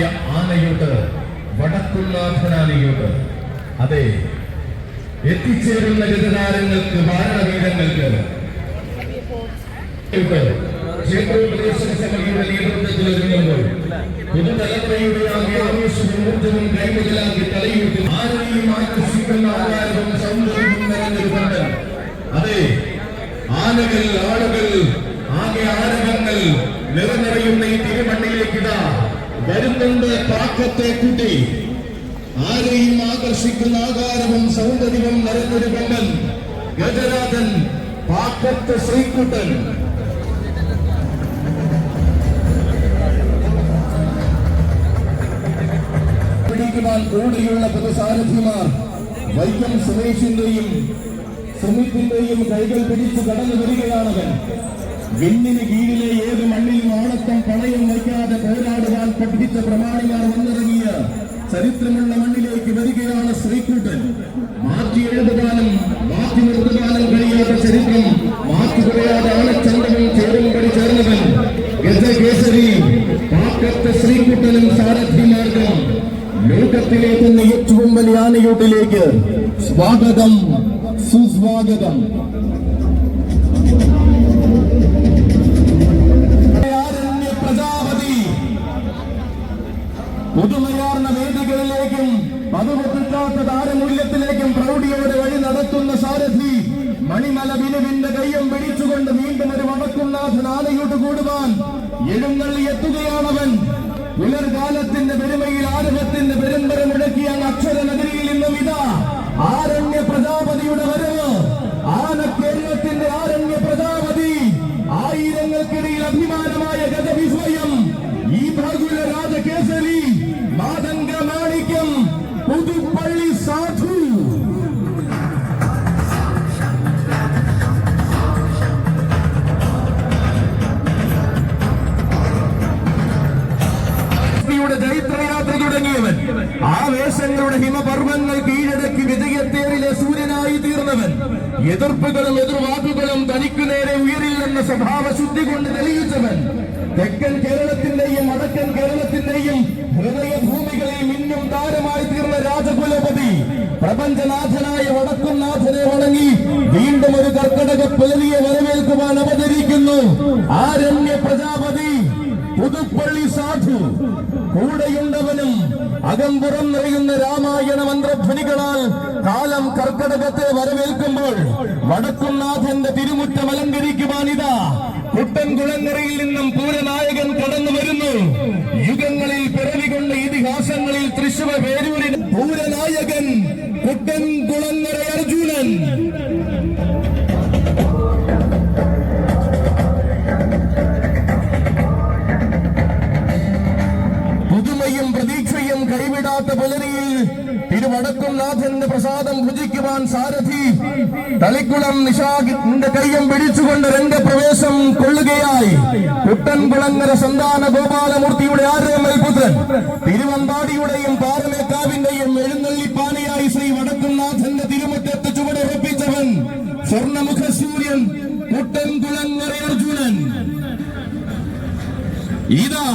പ്രസിദ്ധമായ ആനയോട്ട് വടക്കുന്നാഥനാനയൂട്ട് അതെ എത്തിച്ചേരുന്ന തലയൂട്ടി ആരെയും ആകർഷിക്കുന്ന സൗന്ദര്യവും അതെ ആളുകൾ ആകെ ആരവങ്ങൾ നിറഞ്ഞറിയുന്ന ഈ തിരുമണ്ണിലേക്കിതാ വരുന്നുണ്ട് പാക്കത്തെ കൂട്ടി. ആരെയും ആകർഷിക്കുന്ന ആകാരവും സൗന്ദര്യവും നിറഞ്ഞൊരു കണ്ടൻ ഗജരാജൻ പാക്കത്ത് ശ്രീക്കുട്ടൻ പിടിക്കുവാൻ കൂടിയുള്ള പൊതുസാരഥിമാർ വൈക്കം സുമേഷിന്റെയും സുമിത്തിന്റെയും കൈകൾ പിടിച്ചു കടന്നു വരികയാണവൻ വിണ്ണിന് കീഴിലെ ഏത് മണ്ണിലും ഓണത്തം പണയം വയ്ക്കാതെ പോരാടുവാൻ പഠിപ്പിച്ച പ്രമാണിമാർ വന്നിറങ്ങിയ ചരിത്രമുള്ള മണ്ണിലേക്ക് വരികയാണ് ശ്രീകുട്ടൻ മാറ്റി എഴുതുവാനും മാറ്റി നിർത്തുവാനും കഴിയാത്ത ചരിത്രം മാറ്റി പറയാതെ ആണച്ചന്തവും ചേരുംപടി ചേർന്നവൻ ഗജകേസരി. പാക്കത്തെ ശ്രീകുട്ടനും സാരഥിമാർക്കും ലോകത്തിലേക്കുന്ന ഏറ്റവും വലിയ ആനയൂട്ടിലേക്ക് സ്വാഗതം സുസ്വാഗതം. പുതുമയാർന്ന വേദികളിലേക്കും പതുവെട്ടിക്കാത്ത താരമൂല്യത്തിലേക്കും പ്രൗഢിയോടെ വഴി നടത്തുന്ന സാരഥി മണിമല വിനുവിന്റെ കയ്യം പിടിച്ചുകൊണ്ട് വീണ്ടും ഒരു വടക്കുന്നാഥൻ ആനയോട്ട് കൂടുവാൻ എഴുന്നള്ളി എത്തുകയാണവൻ. പുലർകാലത്തിന്റെ പെരുമയിൽ ആരവത്തിന്റെ പെരുമ്പര മുടക്കിയ അക്ഷര നഗരിയിൽ നിന്നും ഇതാ ആരണ്യ പ്രജാപതിയുടെ വരവ്. ആനക്കേരളത്തിന്റെ ആരണ്യ പ്രജാപതി ആയിരങ്ങൾക്കിടയിൽ അഭിമാനമായ ഹിമപർവങ്ങൾ കീഴടക്കി വിജയത്തേറിലെ സൂര്യനായി തീർന്നവൻ. എതിർപ്പുകളും എതിർവാക്കുകളും തനിക്കു നേരെ ഉയരില്ലെന്ന സ്വഭാവ ശുദ്ധി കൊണ്ട് തെളിയിച്ചവൻ. തെക്കൻ കേരളത്തിന്റെയും വടക്കൻ കേരളത്തിന്റെയും ഹൃദയഭൂമികളിൽ മിന്നും താരമായി തീർന്ന രാജകുലപതി പ്രപഞ്ചനാഥനായ വടക്കുംനാഥനെ വണങ്ങി വീണ്ടും ഒരു കർക്കടക പേരിയെ വരവേൽക്കുവാൻ അവതരിക്കുന്നു. ആരണ്യ പ്രജാപതി പുതുപ്പള്ളി സാധു. കൂടെയുണ്ടവനും അകമ്പുറം നിറയുന്ന രാമായണ മന്ത്രധ്വനികളാൽ കാലം കർക്കടകത്തെ വരവേൽക്കുമ്പോൾ വടക്കുംനാഥന്റെ തിരുമുറ്റം അലങ്കരിക്കുവാനിതാ. കുട്ടൻകുളങ്ങരയിൽ നിന്നും പൂരനായകൻ കടന്നു വരുന്നു. യുഗങ്ങളിൽ പിറവികൊണ്ട ഇതിഹാസങ്ങളിൽ തൃശൂർ പേരൂരിന് പൂരനായകൻ കുട്ടൻകുളങ്ങര അർജുനൻ. തിരുവടക്കും നാഥന്റെ പ്രസാദം ഭുജിക്കുവാൻ സാരഥി. തളിക്കുളം നിശാഖിന്റെ കയ്യം പിടിച്ചുകൊണ്ട് രംഗപ്രവേശം കൊള്ളുകയായി. കുട്ടൻകുളങ്ങര സന്താന ഗോപാലമൂർത്തിയുടെ ആരോമൽ പുത്രൻ തിരുവമ്പാടിയുടെയും പാറമേക്കാവിന്റെയും എഴുന്നള്ളിപ്പാനയായി ശ്രീ വടക്കുംനാഥന്റെ തിരുമുറ്റത്ത് ചുവടുറപ്പിച്ചവൻ സ്വർണമുഖ സൂര്യൻ കുട്ടൻകുളങ്ങര അർജുനൻ. ഇതാ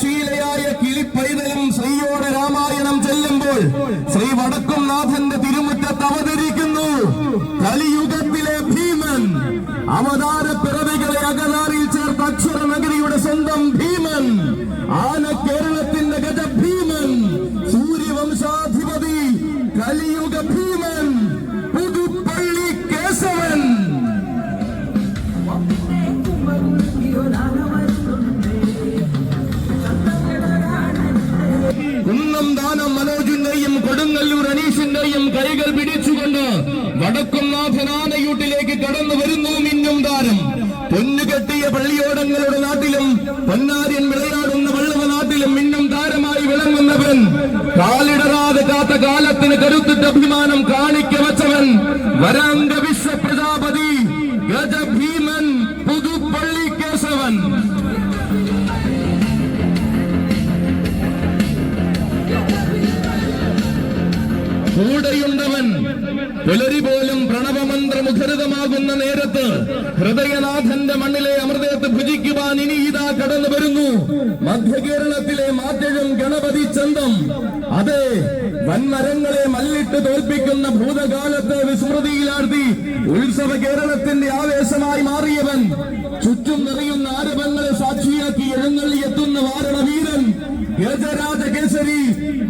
ശ്രീയോടെ രാമായണം ശ്രീ വടക്കുംനാഥന്റെ തിരുമുറ്റത്ത് അവതരിക്കുന്നു. കലിയുഗത്തിലെ ഭീമൻ. അവതാര പിറവികളെ അകലാറിൽ ചേർത്ത അക്ഷര നഗരിയുടെ സ്വന്തം ഭീമൻ. ആന കേരളത്തിന്റെ ഗജഭീമൻ. വടക്കുംനാഥനാനയൂട്ടിലേക്ക് കടന്നു വരുന്നു മിന്നും താരം. പൊന്നുകെട്ടിയ പള്ളിയോടങ്ങളുടെ നാട്ടിലും പൊന്നാര്യൻ വിളയാടുന്ന വള്ളവ നാട്ടിലും മിന്നും താരമായി വിളങ്ങുന്നവൻ കാലിടറാതെ കാത്ത കാലത്തിന് കരുത്തിട്ട് അഭിമാനം കാണിക്ക വച്ചവൻ. വരാംഗ വിശ്വ പ്രജാപതി ഗജഭീമൻ പുതുപ്പള്ളി കേശവൻ കൂടെയുണ്ടവൻ പുലരി പോലും പ്രണവമന്ത്രമുഖരിതമാകുന്ന നേരത്ത് ഹൃദയനാഥന്റെ മണ്ണിലെ അമൃതയത്ത് ഭുജിക്കുവാൻ ഇനി ഇതാ കടന്നു വരുന്നു. മധ്യ കേരളത്തിലെ മാറ്റഴും ഗണപതി ചന്തം. അതെ വൻമരങ്ങളെ മല്ലിട്ട് തോൽപ്പിക്കുന്ന ഭൂതകാലത്തെ വിസ്മൃതിയിലാർത്തി ഉത്സവ കേരളത്തിന്റെ ആവേശമായി മാറിയവൻ ചുറ്റും നിറയുന്ന ആരവങ്ങളെ സാക്ഷിയാക്കി എഴുന്നള്ളി എത്തുന്ന വാരണവീരൻ ഗജരാജ കേസരി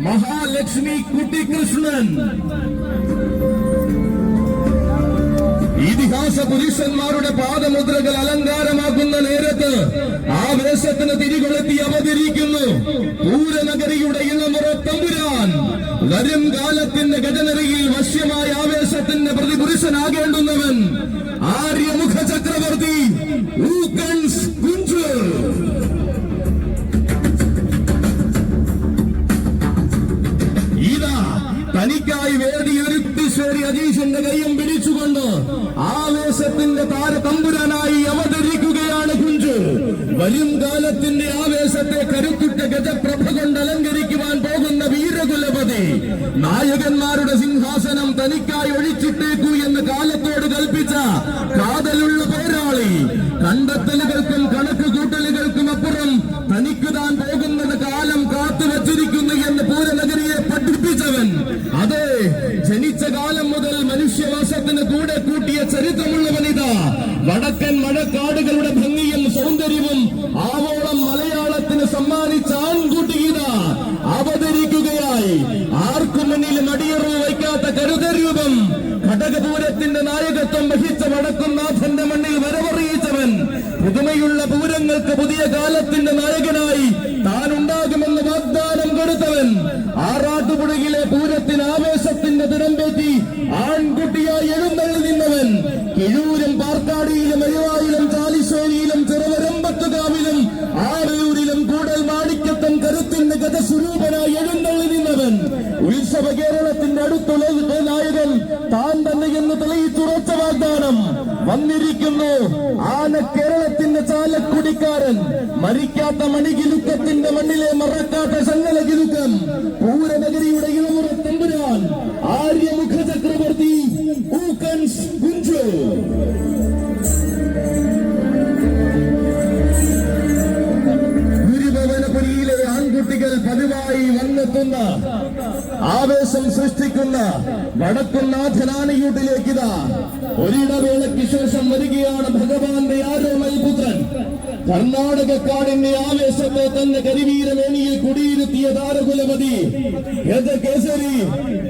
മഹാലക്ഷ്മി കുട്ടികൃഷ്ണൻ. ഇതിഹാസ പുരുഷന്മാരുടെ പാദമുദ്രകൾ അലങ്കാരമാക്കുന്ന നേരത്ത് ആവേശത്തിന് തിരികൊളുത്തി അവതരിക്കുന്നു. പൂരനഗരിയുടെ ഇളമുറ തമ്പുരാൻ. വരും കാലത്തിന്റെ ഘടനയിൽ വശ്യമായ ആവേശത്തിന്റെ പ്രതിപുരുഷനാകേണ്ടുന്നവൻ. ആര്യമുഖ ചക്രവർത്തി ഊക്കൻസ് തനിക്കായി വേദിയൊരുത്തി ശ്രീ അജീഷിന്റെ കൈയും പിടിച്ചുകൊണ്ട് ആവേശത്തിന്റെ താര തമ്പുരാനായി അവതരിക്കുകയാണ് കുഞ്ചു. വരും കാലത്തിന്റെ ആവേശത്തെ കരുത്തുറ്റ ഗജപ്രഭ കൊണ്ട് അലങ്കരിക്കുവാൻ പോകുന്ന വീരകുലപതി. നായകന്മാരുടെ സിംഹാസനം തനിക്കായി ഒഴിച്ചിട്ടേക്കൂ എന്ന് കാലത്തോട് കൽപ്പിച്ച കാതലുള്ള പോരാളി. കണ്ടെത്തലുകൾക്കും കണക്ക് കൂട്ടലുകൾക്കും അപ്പുറം തനിക്ക് താൻ പോകുന്നത് കാലം കാത്തുവച്ചിരിക്കുന്നു എന്ന് പൂരനഗരിയെ പഠിപ്പിച്ചവൻ അതെ ജനിച്ച കാലം മുതൽ മനുഷ്യവാസത്തിന് കൂടെ കൂട്ടിയ ചരിത്രമുള്ളവനിതാ വടക്കൻ മഴക്കാടുകളുടെ ഭംഗിയും സൗന്ദര്യവും ആവോളം മലയാളത്തിന് സമ്മാനിച്ച ആൺകുട്ടി ഗീത അവതരിക്കുകയായി. ആർക്കും മുന്നിൽ മടിയറു വയ്ക്കാത്ത കരുതരൂപം. ഘടകപൂരത്തിന്റെ നായകത്വം വഹിച്ച വടക്കുംനാഥന്റെ മണ്ണിൽ വരവറിയിച്ചവൻ. പുതുമയുള്ള പൂരങ്ങൾക്ക് പുതിയ കാലത്തിന്റെ നായകനായി താൻ ഉണ്ടാകുമെന്ന് വാഗ്ദാനം കൊടുത്തവൻ. ആറാട്ടുപുഴയിലെ പൂരത്തിന് ആവേശത്തിന്റെ തിരമ്പേറ്റി ആൺകുട്ടിയായി എഴുന്നള്ളി നിന്നവൻ. കിഴൂരും പാർക്കാടിയിലും ചാലക്കുടിക്കാരൻ മരിക്കാത്ത മണികിലുക്കത്തിന്റെ മണ്ണിലെ മറക്കാത്ത ചങ്ങല കിലുക്കം പൂരനഗരിയുടെ ഇളമുറ തമ്പുരാൻ ആര്യമുഖ ചക്രവർത്തി ഊക്കൻസ് ഗുരുഭവനപുരിയിലെ ആൺകുട്ടികൾ പതിവായി വന്നെത്തുന്ന ആവേശം സൃഷ്ടിക്കുന്ന വടക്കുന്നാഥനാനയൂട്ടിലേക്ക് ഇതാ. ഒരിടവേളയ്ക്ക് ശേഷം വരികയാണ് ഭഗവാന്റെ ആരോമൽ പുത്രൻ. കർണാടകക്കാടിന്റെ ആവേശത്തെ തന്നെ കരിവീരമേണിയിൽ കുടിയിരുത്തിയ താരകുലപതി കേസരി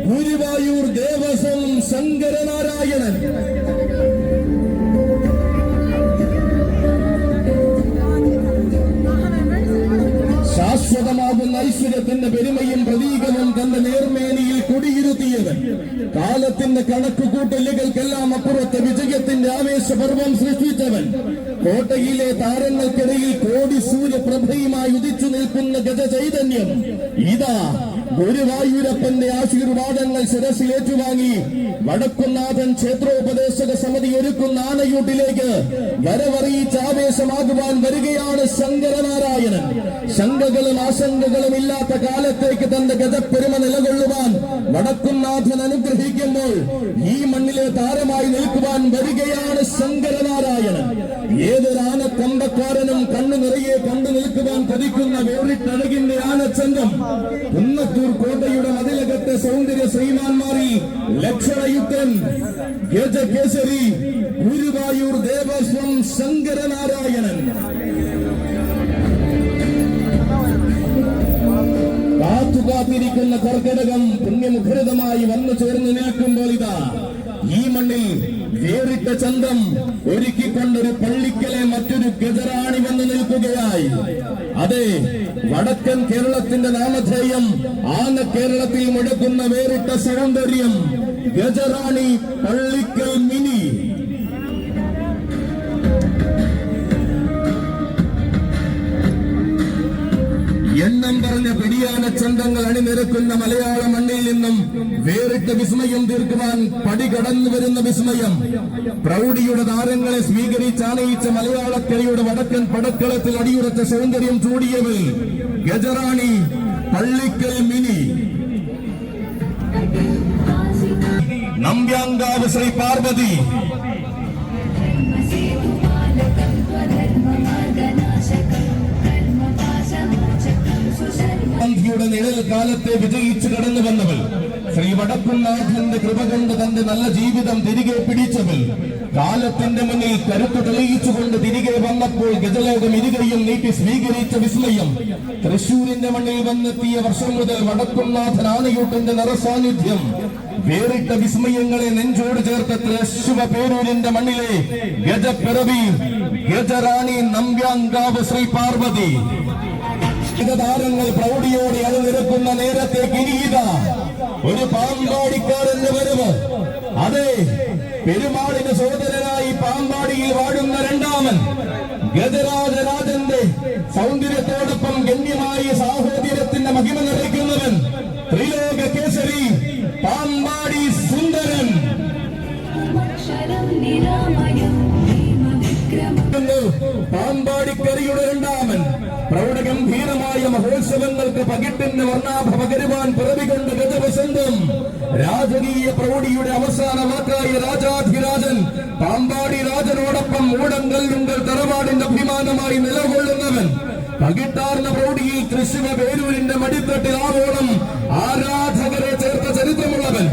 ഗുരുവായൂർ ദേവസ്വം ശങ്കരനാരായണൻ. ശാശ്വതമാകുന്ന ഐശ്വര്യത്തിന്റെ പെരുമയും പ്രതീകവും തന്റെ നേർമേനിയിൽ കുടിയിരുത്തിയത് കാലത്തിന്റെ കണക്കുകൂട്ടലുകൾക്കെല്ലാം അപ്പുറത്തെ വിജയത്തിന്റെ ആവേശപർവം സൃഷ്ടിച്ചവൻ. കോട്ടയിലെ താരങ്ങൾക്കിടയിൽ കോടി സൂര്യപ്രഭയുമായി ഉദിച്ചു നിൽക്കുന്ന ഗജ ചൈതന്യം ഇതാ ഗുരുവായൂരപ്പന്റെ ആശീർവാദങ്ങൾ ശിരസിൽ ഏറ്റുവാങ്ങി വടക്കുന്നാഥൻ ക്ഷേത്രോപദേശക സമിതി ഒരുക്കുന്ന ആനയൂട്ടിലേക്ക് വരവറിയിച്ച് ആവേശമാകുവാൻ വരികയാണ് ശങ്കരനാരായണൻ. ശങ്കകളും ആശങ്കകളും ഇല്ലാത്ത കാലത്തേക്ക് തന്റെ ഗജപ്പെരുമ നിലകൊള്ളുവാൻ വടക്കുംനാഥൻ അനുഗ്രഹിക്കുമ്പോൾ ഈ മണ്ണിലെ താരമായി നിൽക്കുവാൻ വരികയാണ് ശങ്കരനാരായണൻ. ഏതൊരു കൊമ്പക്കാരനും കണ്ണു നിറയെ കണ്ടു നിൽക്കുവാൻ കൊതിക്കുന്ന വേറിട്ടഴകിന്റെ ആനച്ചന്തം കുന്നത്തൂർ കോട്ടയുടെ മതിലകത്തെ സൗന്ദര്യ ശ്രീമാന്മാരി ലക്ഷണയുക്തൻ ഗജകേസരി ഗുരുവായൂർ ദേവസ്വം ശങ്കരനാരായണൻ. കാത്തുകാത്തിരിക്കുന്ന കർക്കിടകം പുണ്യമുഖരിതമായി വന്നു ചേർന്ന് നിൽക്കുമ്പോൾ ഇതാ ഈ മണ്ണിൽ വേറിട്ട ചന്തം ഒരുക്കിക്കൊണ്ടൊരു പള്ളിക്കലെ മറ്റൊരു ഗജറാണി വന്നു നിൽക്കുകയായി. അതെ വടക്കൻ കേരളത്തിന്റെ നാമധേയം ആന കേരളത്തിൽ മുഴക്കുന്ന വേറിട്ട സൗന്ദര്യം ഗജറാണി പള്ളിക്കൽ മിനി. പറഞ്ഞ പെടിയാന ചന്തങ്ങൾ അണിനിരക്കുന്ന മലയാള മണ്ണിൽ നിന്നും വേറിട്ട വിസ്മയം തീർക്കുവാൻ പടി കടന്നു വരുന്ന വിസ്മയം. പ്രൗഢിയുടെ താരങ്ങളെ സ്വീകരിച്ചാണയിച്ച മലയാളക്കരയുടെ വടക്കൻ പടക്കളത്തിൽ അടിയുറച്ച സൗന്ദര്യം ചൂടിയവൾ ഗജറാണി പള്ളിക്കൽ മിനി. നമ്പ്യാങ്കാവ് ശ്രീ പാർവതി. പ്രതിസന്ധിയുടെ നിഴൽ കാലത്തെ വിജയിച്ചു കടന്നു വന്നവൾ. ശ്രീ വടക്കുംനാഥന്റെ കൃപ കൊണ്ട് തന്റെ നല്ല ജീവിതം തിരികെ പിടിച്ചവൾ. കാലത്തിന്റെ മുന്നിൽ കരുത്തു തെളിയിച്ചുകൊണ്ട് തിരികെ വന്നപ്പോൾ ഗജലോകം ഇരുകയും നീട്ടി സ്വീകരിച്ച വിസ്മയം. തൃശൂരിന്റെ മണ്ണിൽ വന്നെത്തിയ വർഷം മുതൽ വടക്കുംനാഥൻ ആനയൂട്ടിന്റെ നിറസാന്നിധ്യം വേറിട്ട വിസ്മയങ്ങളെ നെഞ്ചോട് ചേർത്ത തൃശുവ പേരൂരിന്റെ മണ്ണിലെ ഗജപ്പിറവി ഗജറാണി നമ്പ്യാങ്കാവ് ശ്രീ പാർവതി. താരങ്ങൾ പ്രൗഢിയോടെ അണിനിരക്കുന്ന നേരത്തെ കിരീത ഒരു പാമ്പാടിക്കാരന്റെ വരവ്. അതെ പെരുമാളിന് സഹോദരനായി പാമ്പാടിയിൽ വാഴുന്ന രണ്ടാമൻ. ഗജരാജരാജന്റെ സൗന്ദര്യത്തോടൊപ്പം ഗണ്യമായ സാഹോദര്യത്തിന്റെ മഹിമ നിറയ്ക്കുന്നവൻ ത്രിലോക കേസരി പാമ്പാടി സുന്ദരൻ. പാമ്പാടിക്കരിയുടെ പാമ്പാടിക്കറിയുടെ രണ്ടാമൻ. പ്രൗഢഗംഭീരമായ മഹോത്സവങ്ങൾക്ക് പകിട്ടിന് വർണാഭ പകരുവാൻ പിറവികൊണ്ട് ഗജവസന്തം. രാജകീയ പ്രൗഢിയുടെ അവസാന വാക്കായ രാജാധിരാജൻ പാമ്പാടി രാജനോടൊപ്പം മൂടങ്കല്ലുങ്കൽ തറവാടിന്റെ അഭിമാനമായി നിലകൊള്ളുന്നവൻ. പകിട്ടാർന്ന പ്രൗഢിയിൽ തൃശ്ശിവ വേരൂരിന്റെ മടിത്തട്ടിൽ ആവോളം ആരാധകരെ ചേർത്ത ചരിത്രമുള്ളവൻ.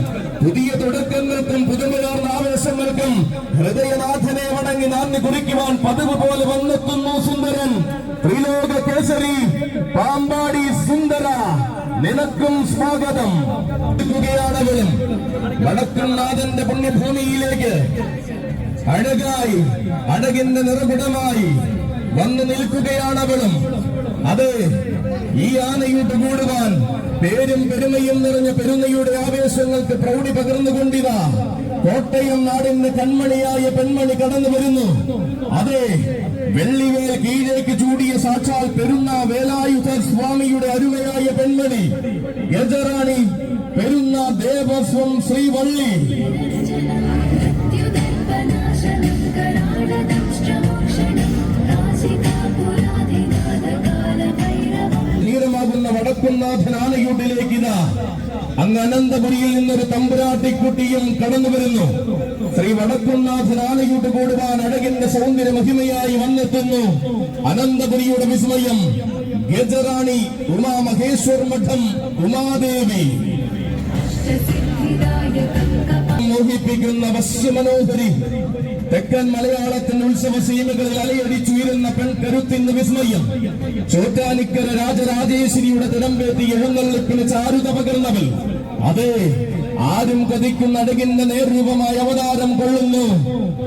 പുതിയ തുടക്കങ്ങൾക്കും പുതുമയാർന്ന ആവേശങ്ങൾക്കും ഹൃദയനാഥനെ വണങ്ങി നാന്ദി കുറിക്കുവാൻ പതിവ് പോലെ വന്നെത്തുന്നു സുന്ദരൻ. ത്രിലോക കേസരി പാമ്പാടി സുന്ദര നിനക്കും സ്വാഗതം. വടക്കുംനാഥന്റെ പുണ്യഭൂമിയിലേക്ക് അഴകായി അഴകിന്റെ നിറകുടമായി വന്നു നിൽക്കുകയാണവളും. അതെ ഈ ആനയൂട്ട് കൂടുവാൻ പേരും പെരുമയും നിറഞ്ഞ പെരുന്നയുടെ ആവേശങ്ങൾക്ക് പ്രൗഢി പകർന്നുകൊണ്ടിതാ കോട്ടയം നാടിന്റെ കൺമണിയായ പെൺമണി കടന്നു വരുന്നു. അതെ വെള്ളിവേൽ കീഴേക്ക് ചൂടിയ സാക്ഷാൽ പെരുന്ന വേലായുധ സ്വാമിയുടെ അരുമയായ പെൺമണി. ഗജറാണി പെരുന്ന ദേവസ്വം ശ്രീവള്ളി. മൃത്യുദർപ്പനാശനം വടക്കുന്നാഥൻ ഇതാ. അങ്ങ് അനന്തപുരിയിൽ നിന്നൊരു തമ്പുരാട്ടിക്കുട്ടിയും കടന്നു വരുന്നു. ശ്രീ വടക്കുന്നാഥൻ ആലയൂട്ട് കൂടുവാൻ അഴകിന്റെ സൗന്ദര്യ മഹിമയായി വന്നെത്തുന്നു. അനന്തപുരിയുടെ വിസ്മയം. ഗജറാണി ഉമാമഹേശ്വർ മഠം ഉമാദേവി. മോഹിപ്പിക്കുന്ന വശ്യമനോഹരി തെക്കൻ മലയാളത്തിന്റെ ഉത്സവ സീമകളിൽ അലയടിച്ചുയരുന്ന പെൺകരുത്തിന് വിസ്മയം. ചോറ്റാനിക്കര രാജരാജേശ്വരിയുടെ തിടമ്പേത്തി എഴുന്നള്ളിപ്പിന് ചാരുത പകർന്നവൾ. അതെ ആരും കതിക്കുന്ന അടകിന്റെ നേർരൂപമായ അവതാരം കൊള്ളുന്നു.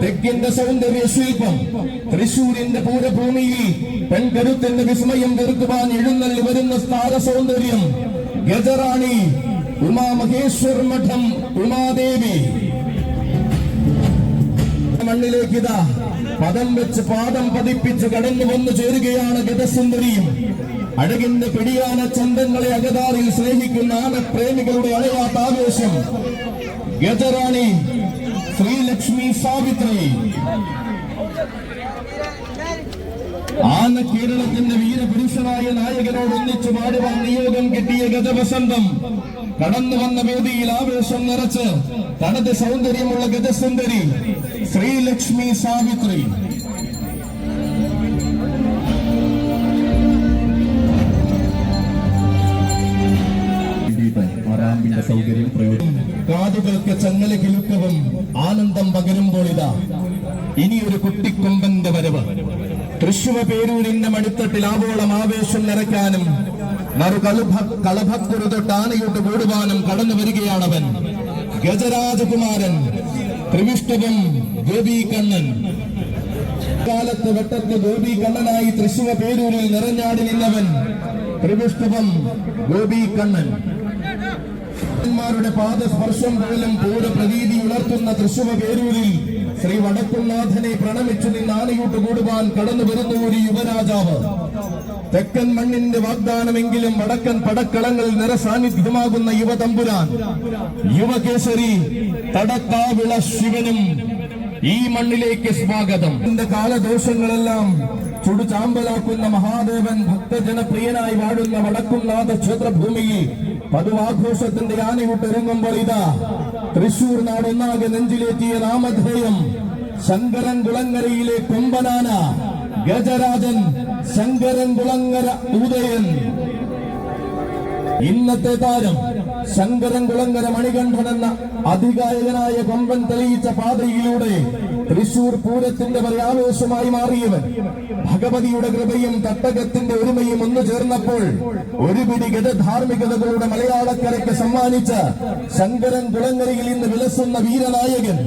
തെക്കിന്റെ സൗന്ദര്യ ശില്പം. തൃശൂരിന്റെ പൂരഭൂമിയിൽ പെൺകരുത്തിന്റെ വിസ്മയം തീർക്കുവാൻ എഴുന്നള്ളി വരുന്ന സ്ഥാന സൗന്ദര്യം ഗജറാണി ഉമാ മഹേശ്വർ മഠം ഉമാദേവി. മണ്ണിലേക്ക് ഇതാ. പദം വെച്ച് പാദം പതിപ്പിച്ച് കടന്നു വന്നു ചേരുകയാണ് ഗതസുന്ദരിയും അഴകിന്റെ പിടിയാന ചന്തങ്ങളെ അകതാറിൽ സ്നേഹിക്കുന്ന ആനപ്രേമികളുടെ അളയാത്ത ആവേശം ഗജറാണി ശ്രീലക്ഷ്മി സാവിത്രി. ആന കേരളത്തിന്റെ വീരപുരുഷനായ നായകനോട് ഒന്നിച്ചു പാടുവാൻ നിയോഗം കിട്ടിയ ഗജവസന്തം. കടന്നു വന്ന വേദിയിൽ ആവേശം നിറച്ച് തനത് സൗന്ദര്യമുള്ള ഗജസുന്ദരി. ശ്രീലക്ഷ്മി സാവിത്രി. ആറാമ്പിന്റെ സൗകര്യം പ്രയോജനം. കാതുകൾക്ക് ചങ്ങല കിലുക്കവും ആനന്ദം പകരുമ്പോൾ ഇതാ. ഇനിയൊരു കുട്ടിക്കൊമ്പന്റെ വരവ്. തൃശുവ പേരൂരിന്റെ മടിത്തട്ടിൽ ആവോളം ആവേശം നിറയ്ക്കാനും മറു കലുഭ കളഭക്കുരു തൊട്ട് ആനയോട്ട് കൂടുവാനും കടന്നു വരികയാണവൻ. ഗജരാജകുമാരൻ. ത്രിവിഷ്ടവും ഗോപീകണ്ണൻ. കാലത്ത് വെട്ടത്ത് ഗോപി കണ്ണനായി തൃശൂർ പേരൂരിൽ നിറഞ്ഞാടി നിന്നവൻ ത്രിപുഷ്പം ഗോപി കണ്ണൻ ന്മാരുടെ പാദസ്പർശം പോലും പൂര പ്രതീതി ഉണർത്തുന്ന തൃശൂർ പേരൂരിൽ ശ്രീ വടക്കുംനാഥനെ പ്രണമിച്ചു നിന്ന് ആനയൂട്ട് കൂടുവാൻ കടന്നു വരുന്ന ഒരു യുവരാജാവ്. തെക്കൻ മണ്ണിന്റെ വാഗ്ദാനമെങ്കിലും വടക്കൻ പടക്കളങ്ങൾ നിറസാന്നിധ്യമാകുന്ന യുവതമ്പുരാൻ. യുവകേശരി തടക്കാവിള ശിവനും ഈ മണ്ണിലേക്ക് സ്വാഗതം. എന്റെ കാലദോഷങ്ങളെല്ലാം ചുടുചാമ്പലാക്കുന്ന മഹാദേവൻ ഭക്തജനപ്രിയനായി വാഴുന്ന വടക്കുംനാഥ ക്ഷേത്രഭൂമിയിൽ പതുവാഘോഷത്തിന്റെ ആനവിട്ടിറങ്ങുമ്പോൾ ഇതാ തൃശൂർ നാടൊന്നാകെ നെഞ്ചിലേറ്റിയ നാമധേയം ശങ്കരൻ കുളങ്ങരയിലെ കൊമ്പനാന ഗജരാജൻ ശങ്കരൻ കുളങ്ങര ഉദയൻ. ഇന്നത്തെ താരം ശങ്കരൻ കുളങ്കര മണികണ്ഠൻ എന്ന അധികായകനായ കൊമ്പൻ തെളിയിച്ച പാതയിലൂടെ തൃശൂർ പൂരത്തിന്റെ പര്യാവേശമായി മാറിയവൻ. ഭഗവതിയുടെ കൃപയും തട്ടകത്തിന്റെ ഒരുമയും ഒന്നു ചേർന്നപ്പോൾ ഒരു പിടി ഗതധാർമ്മികതകളുടെ മലയാളക്കരയ്ക്ക് സമ്മാനിച്ച ശങ്കരൻ കുളങ്ങരയിൽ ഇന്ന് വിലസുന്ന വീരനായകൻ.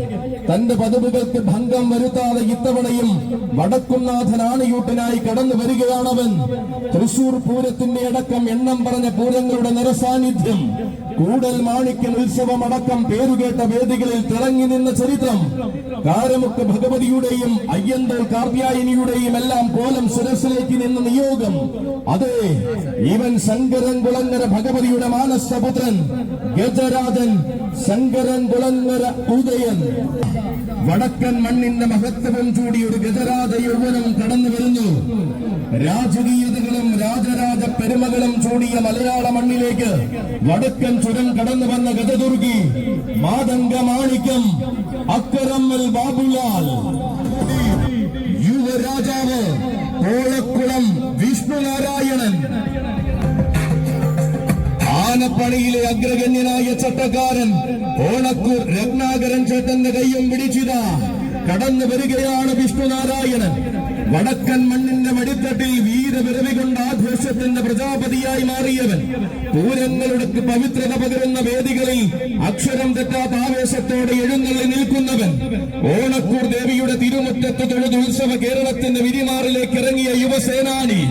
തന്റെ പതിവുകൾക്ക് ഭംഗം വരുത്താതെ ഇത്തവണയും വടക്കുംനാഥൻ ആണിയൂട്ടിനായി കടന്നു വരികയാണവൻ. തൃശൂർ പൂരത്തിന്റെ അടക്കം എണ്ണം പറഞ്ഞ പൂരങ്ങളുടെ നിറസാന്നിധ്യം കൂടൽ ഉത്സവം അടക്കം പേരുകേട്ട വേദികളിൽ തിളങ്ങി നിന്ന ചരിത്രം. കാരമുക്ക് ഭഗവതിയുടെയും അയ്യന്തോൾ കാർപ്യായനിയുടെയും എല്ലാം കോലം സുരസിലേക്ക് നിന്ന നിയോഗം. അതെ ഇവൻ ശങ്കരൻ കുളങ്ങര ഭഗവതിയുടെ മാനസപുത്രൻ ഗജരാജൻ ശങ്കരൻ കുളങ്ങര ഉദയൻ വടക്കൻ മണ്ണിന്റെ മഹത്വം ചൂടി ഒരു ഗജരാജ യൗവനം കടന്നു വരുന്നു രാജകീയതകളും രാജരാജ പെരുമകളും ചൂടിയ മലയാള മണ്ണിലേക്ക് വടക്കൻ ചുരം കടന്നു വന്ന ഗജദുർഗി മാതംഗ മാണിക്യം അക്കരമ്മൽ ബാബുലാൽ. യുവരാജാവ് കോളക്കുളം വിഷ്ണുനാരായണൻ ആനപ്പണിയിലെ അഗ്രഗണ്യനായ ചട്ടക്കാരൻ ഓണക്കൂർ രത്നാകരൻ ചേട്ടന്റെ കയ്യും പിടിച്ചിതാ. കടന്നു വരികയാണ് വിഷ്ണുനാരായണൻ വടക്കൻ മണ്ണിന്റെ മടിത്തട്ടിൽ വീരപിറവി കൊണ്ട് ആഘോഷത്തിന്റെ പ്രജാപതിയായി മാറിയവൻ. പൂരങ്ങളുടെ പവിത്രത പകരുന്ന വേദികളിൽ അക്ഷരം തെറ്റാത്ത ആവേശത്തോടെ എഴുന്നള്ളി നിൽക്കുന്നവൻ. ഓണക്കൂർ ദേവിയുടെ തിരുമുറ്റത്ത് തൊഴുത് ഉത്സവ കേരളത്തിന്റെ വിരിമാറിലേക്ക് ഇറങ്ങിയ യുവസേനാനി.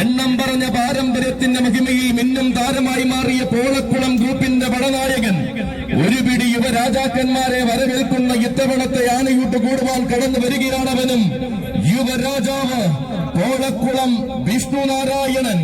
എണ്ണം പറഞ്ഞ പാരമ്പര്യത്തിന്റെ മഹിമയിൽ മിന്നും താരമായി മാറിയ പോളക്കുളം ഗ്രൂപ്പിന്റെ പടനായകൻ. ഒരു പിടി യുവരാജാക്കന്മാരെ വരവേൽക്കുന്ന ഇത്തവണത്തെ ആനയൂട്ട് കൂടുവാൻ കടന്നു വരികയാണവനും യുവരാജാവ് പോളക്കുളം വിഷ്ണുനാരായണൻ.